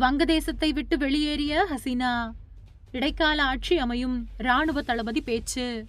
வங்கதேசத்தை விட்டு வெளியேறிய ஹசீனா இடைக்கால ஆட்சி அமையும் ராணுவ தளபதி பேச்சு.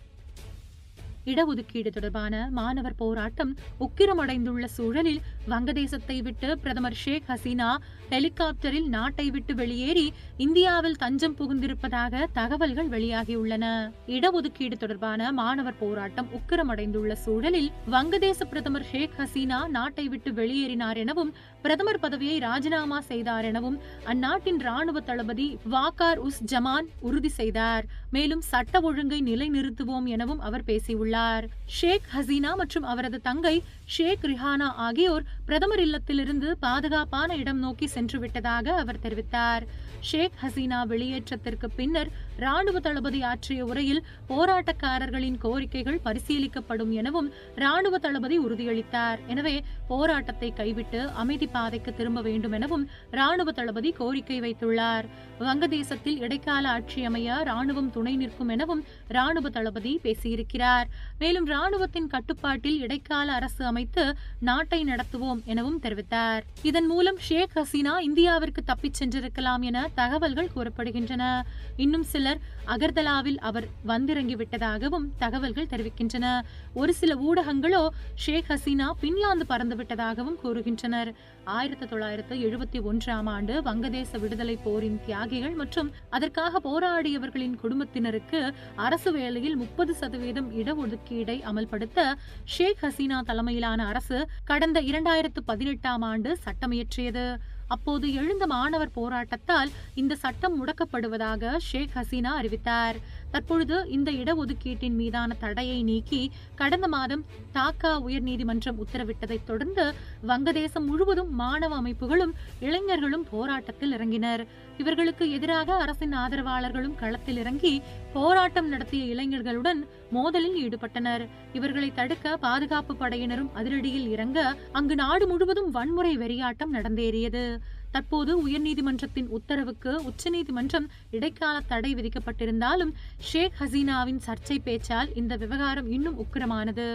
இடஒதுக்கீடு தொடர்பான மாணவர் போராட்டம் உக்கிரமடைந்துள்ள சூழலில் வங்கதேசத்தை விட்டு பிரதமர் ஷேக் ஹசீனா ஹெலிகாப்டரில் நாட்டை விட்டு வெளியேறி இந்தியாவில் தஞ்சம் புகுந்திருப்பதாக தகவல்கள் வெளியாகியுள்ளன. இடஒதுக்கீடு தொடர்பான மாணவர் போராட்டம் உக்கிரமடைந்துள்ள சூழலில் வங்கதேச பிரதமர் ஷேக் ஹசீனா நாட்டை விட்டு வெளியேறினார் எனவும் பிரதமர் பதவியை ராஜினாமா செய்தார் எனவும் அந்நாட்டின் ராணுவ தளபதி வாகார் உஸ் ஜமான் உறுதி செய்தார். மேலும் சட்ட ஒழுங்கை நிலைநிறுத்துவோம் எனவும் அவர் பேசியுள்ளார். ஷேக் ஹசீனா மற்றும் அவரது தங்கை ஷேக் ரிஹானா ஆகியோர் பிரதமர் இல்லத்திலிருந்து பாதுகாப்பான இடம் நோக்கி சென்று விட்டதாக அவர் தெரிவித்தார். ஷேக் ஹசீனா வெளியேற்றத்திற்கு பின்னர் ராணுவ தளபதி ஆற்றிய உரையில் போராட்டக்காரர்களின் கோரிக்கைகள் பரிசீலிக்கப்படும் எனவும் ராணுவ தளபதி உறுதியளித்தார். எனவே போராட்டத்தை கைவிட்டு அமைதி பாதைக்கு திரும்ப வேண்டும் எனவும் ராணுவ தளபதி கோரிக்கை வைத்துள்ளார். வங்கதேசத்தில் இடைக்கால ஆட்சி அமைய ராணுவம் துணை நிற்கும் எனவும் ராணுவ தளபதி பேசியிருக்கிறார். மேலும் ராணுவத்தின் கட்டுப்பாட்டில் இடைக்கால அரசு அமைத்து நாட்டை நடத்துவோம் எனவும் தெரிவித்தார். இதன் மூலம் ஷேக் ஹசீனா இந்தியாவிற்கு தப்பிச் சென்றிருக்கலாம் என தகவல்கள் கூறப்படுகின்றன. இன்னும் சிலர் அகர்தலாவில் அவர் வந்திறங்கி விட்டதாகவும் தகவல்கள் தெரிவிக்கின்றன. ஒரு சில ஊடகங்களோ ஷேக் ஹசீனா பின்லாந்து பறந்து விட்டதாகவும் கூறுகின்றனர். ஆயிரத்தி தொள்ளாயிரத்து எழுபத்தி ஒன்றாம் ஆண்டு வங்கதேச விடுதலை போரின் தியாகிகள் மற்றும் அதற்காக போராடியவர்களின் குடும்பத்தினருக்கு அரசு வேலையில் முப்பது சதவீதம் இடஒதுக்கீடை அமல்படுத்த ஷேக் ஹசீனா தலைமையிலான அரசு கடந்த இரண்டாயிரத்தி பதினெட்டாம் ஆண்டு சட்டமியற்றியது அப்போது எழுந்த மாணவர் போராட்டத்தால் இந்த சட்டம் முடக்கப்படுவதாக ஷேக் ஹசீனா அறிவித்தார். தற்பொழுது இந்த இடஒதுக்கீட்டின் மீதான தடையை நீக்கி கடந்த மாதம் டாக்கா உயர்நீதிமன்றம் உத்தரவிட்டதைத் தொடர்ந்து வங்கதேசம் முழுவதும் மாணவ அமைப்புகளும் இளைஞர்களும் போராட்டத்தில் இறங்கினர். இவர்களுக்கு எதிராக அரசின் ஆதரவாளர்களும் களத்தில் இறங்கி போராட்டம் நடத்திய இளைஞர்களுடன் மோதலில் ஈடுபட்டனர். இவர்களை தடுக்க பாதுகாப்பு படையினரும் அதிரடியில் இறங்க அங்கு நாடு முழுவதும் வன்முறை வெறியாட்டம் நடந்தேறியது. தற்போது உயர்நீதிமன்றத்தின் உத்தரவுக்கு உச்சநீதிமன்றம் இடைக்கால தடை விதிக்கப்பட்டிருந்தாலும் ஷேக் ஹசீனாவின் சர்ச்சை பேச்சால் இந்த விவகாரம் இன்னும் உக்கிரமானது.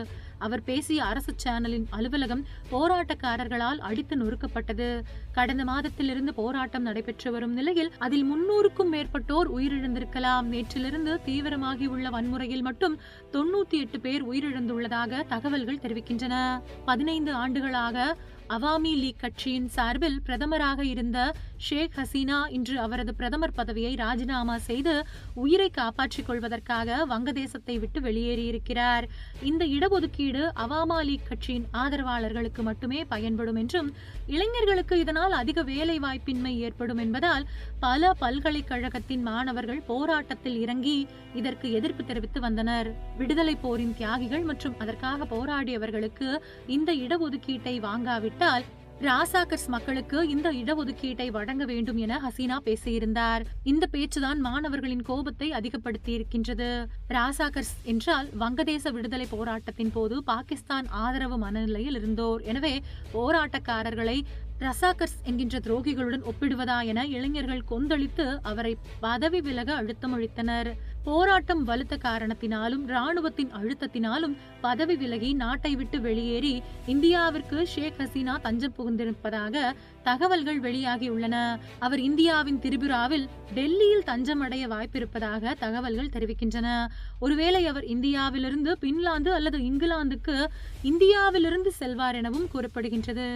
அவர் பேசிய அரசு சேனலின் அலுவலகம் போராட்டக்காரர்களால் அடித்து நொறுக்கப்பட்டது. கடந்த மாதத்திலிருந்து போராட்டம் நடைபெற்று வரும் நிலையில் அதில் முன்னூறுக்கும் மேற்பட்டோர் உயிரிழந்திருக்கலாம். நேற்றிலிருந்து தீவிரமாகியுள்ள வன்முறையில் மட்டும் தொண்ணூத்தி எட்டு பேர் உயிரிழந்துள்ளதாக தகவல்கள் தெரிவிக்கின்றன. பதினைந்து ஆண்டுகளாக அவாமி லீக் கட்சியின் சார்பில் பிரதமராக இருந்த ஷேக் ஹசீனா இன்று அவரது பிரதமர் பதவியை ராஜினாமா செய்து உயிரை காப்பாற்றிக் கொள்வதற்காக வங்கதேசத்தை விட்டு வெளியேறியிருக்கிறார். இந்த இடஒதுக்கீடு அவாமா லீக் கட்சியின் ஆதரவாளர்களுக்கு மட்டுமே பயன்படும் என்றும் இளைஞர்களுக்கு இதனால் அதிக வேலை வாய்ப்பின்மை ஏற்படும் என்பதால் பல பல்கலைக்கழகத்தின் மாணவர்கள் போராட்டத்தில் இறங்கி இதற்கு எதிர்ப்பு தெரிவித்து வந்தனர். விடுதலை போரின் தியாகிகள் மற்றும் அதற்காக போராடியவர்களுக்கு இந்த இடஒதுக்கீட்டை வாங்காவிட்டால் ராசாக்கர்ஸ் மக்களுக்கு இந்த இடஒதுக்கீட்டை வழங்க வேண்டும் என ஹசீனா பேசியிருந்தார். இந்த பேச்சுதான் மாணவர்களின் கோபத்தை அதிகப்படுத்தி இருக்கின்றது ராசாக்கர்ஸ் என்றால் வங்கதேச விடுதலை போராட்டத்தின் போது பாகிஸ்தான் ஆதரவு மனநிலையில் இருந்தோர். எனவே போராட்டக்காரர்களை ரசாக்கர்ஸ் என்கின்ற துரோகிகளுடன் ஒப்பிடுவதா என இளைஞர்கள் கொந்தளித்து அவரை பதவி விலக அழுத்தமளித்தனர். போராட்டம் வலுத்த காரணத்தினாலும் ராணுவத்தின் அழுத்தத்தினாலும் பதவி விலகி நாட்டை விட்டு வெளியேறி இந்தியாவிற்கு ஷேக் ஹசீனா தஞ்சம் புகுந்திருப்பதாக தகவல்கள் வெளியாகியுள்ளன. அவர் இந்தியாவின் திரிபுராவில் டெல்லியில் தஞ்சம் அடைய வாய்ப்பிருப்பதாக தகவல்கள் தெரிவிக்கின்றன. ஒருவேளை அவர் இந்தியாவிலிருந்து பின்லாந்து அல்லது இங்கிலாந்துக்கு இந்தியாவிலிருந்து செல்வார் எனவும் கூறப்படுகின்றது.